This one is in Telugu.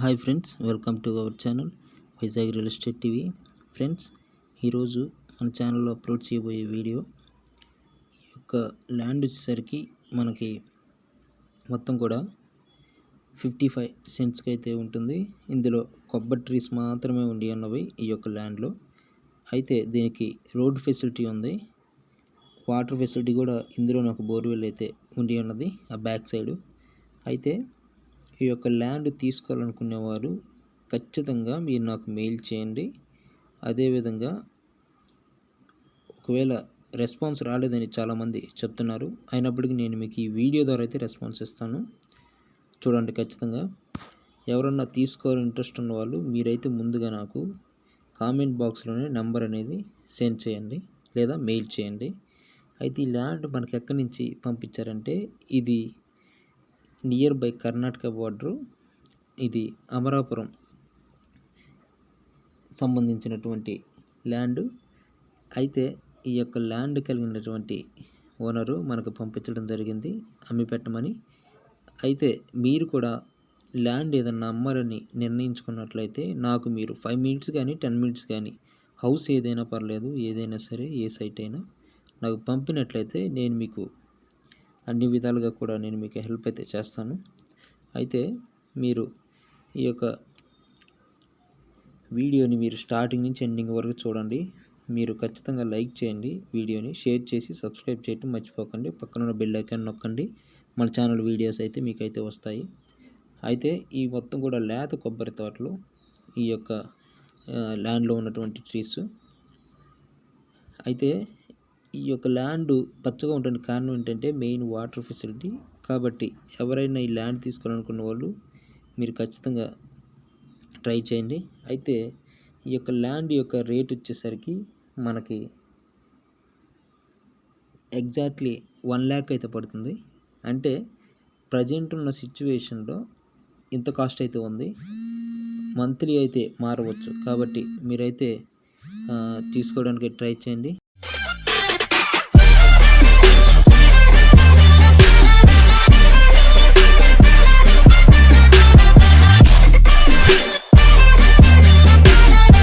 Hi friends welcome to our channel Vizag real estate TV. Friends ఈరోజు మన ఛానల్లో అప్లోడ్ చేయబోయే వీడియో ఈ యొక్క ల్యాండ్ వచ్చేసరికి మనకి మొత్తం కూడా ఫిఫ్టీ ఫైవ్ సెంట్స్కి అయితే ఉంటుంది. ఇందులో కొబ్బరి ట్రీస్ మాత్రమే ఉండి ఉన్నవి ఈ యొక్క ల్యాండ్లో. అయితే దీనికి రోడ్ ఫెసిలిటీ ఉంది. వాటర్ ఫెసిలిటీ కూడా ఇందులో నాకు బోర్వెల్ అయితే ఉండి ఉన్నది ఆ బ్యాక్ సైడు. అయితే ఈ యొక్క ల్యాండ్ తీసుకోవాలనుకునేవారు ఖచ్చితంగా మీరు నాకు మెయిల్ చేయండి. అదేవిధంగా ఒకవేళ రెస్పాన్స్ రాలేదని చాలామంది చెప్తున్నారు. అయినప్పటికీ నేను మీకు ఈ వీడియో ద్వారా అయితే రెస్పాన్స్ ఇస్తాను. చూడండి ఖచ్చితంగా. ఎవరన్నా తీసుకోవాలని ఇంట్రెస్ట్ ఉన్న వాళ్ళు మీరైతే ముందుగా నాకు కామెంట్ బాక్స్లోనే నెంబర్ అనేది సెండ్ చేయండి లేదా మెయిల్ చేయండి. అయితే ఈ ల్యాండ్ మనకి ఎక్కడి నుంచి పంపించారంటే ఇది నియర్ బై కర్ణాటక బార్డరు ఇది అమరాపురం సంబంధించినటువంటి ల్యాండ్. అయితే ఈ యొక్క ల్యాండ్ కలిగినటువంటి ఓనరు మనకు పంపించడం జరిగింది అమ్మి పెట్టమని అయితే మీరు కూడా ల్యాండ్ ఏదన్నా అమ్మారని నిర్ణయించుకున్నట్లయితే నాకు మీరు ఫైవ్ మినిట్స్ కానీ టెన్ మినిట్స్ కానీ హౌస్ ఏదైనా పర్లేదు ఏదైనా సరే ఏ సైట్ అయినా నాకు పంపినట్లయితే నేను మీకు అన్ని విధాలుగా కూడా నేను మీకు హెల్ప్ అయితే చేస్తాను. అయితే మీరు ఈ యొక్క వీడియోని మీరు స్టార్టింగ్ నుంచి ఎండింగ్ వరకు చూడండి. మీరు ఖచ్చితంగా లైక్ చేయండి. వీడియోని షేర్ చేసి సబ్స్క్రైబ్ చేయటం మర్చిపోకండి. పక్కన బెల్ ఐకాన్ నొక్కండి. మన ఛానల్ వీడియోస్ అయితే మీకైతే వస్తాయి. అయితే ఈ మొత్తం కూడా లేత కొబ్బరి తోటలు ఈ యొక్క ల్యాండ్లో ఉన్నటువంటి ట్రీస్ అయితే ఈ యొక్క ల్యాండ్ పచ్చగా ఉండడానికి కారణం ఏంటంటే మెయిన్ వాటర్ ఫెసిలిటీ. కాబట్టి ఎవరైనా ఈ ల్యాండ్ తీసుకోవాలనుకున్న వాళ్ళు మీరు ఖచ్చితంగా ట్రై చేయండి. అయితే ఈ యొక్క ల్యాండ్ యొక్క రేట్ వచ్చేసరికి మనకి ఎగ్జాక్ట్లీ వన్ ల్యాక్ అయితే పడుతుంది. అంటే ప్రజెంట్ ఉన్న సిచ్యువేషన్లో ఇంత కాస్ట్ అయితే ఉంది. మంత్లీ అయితే మారవచ్చు. కాబట్టి మీరైతే తీసుకోవడానికి ట్రై చేయండి.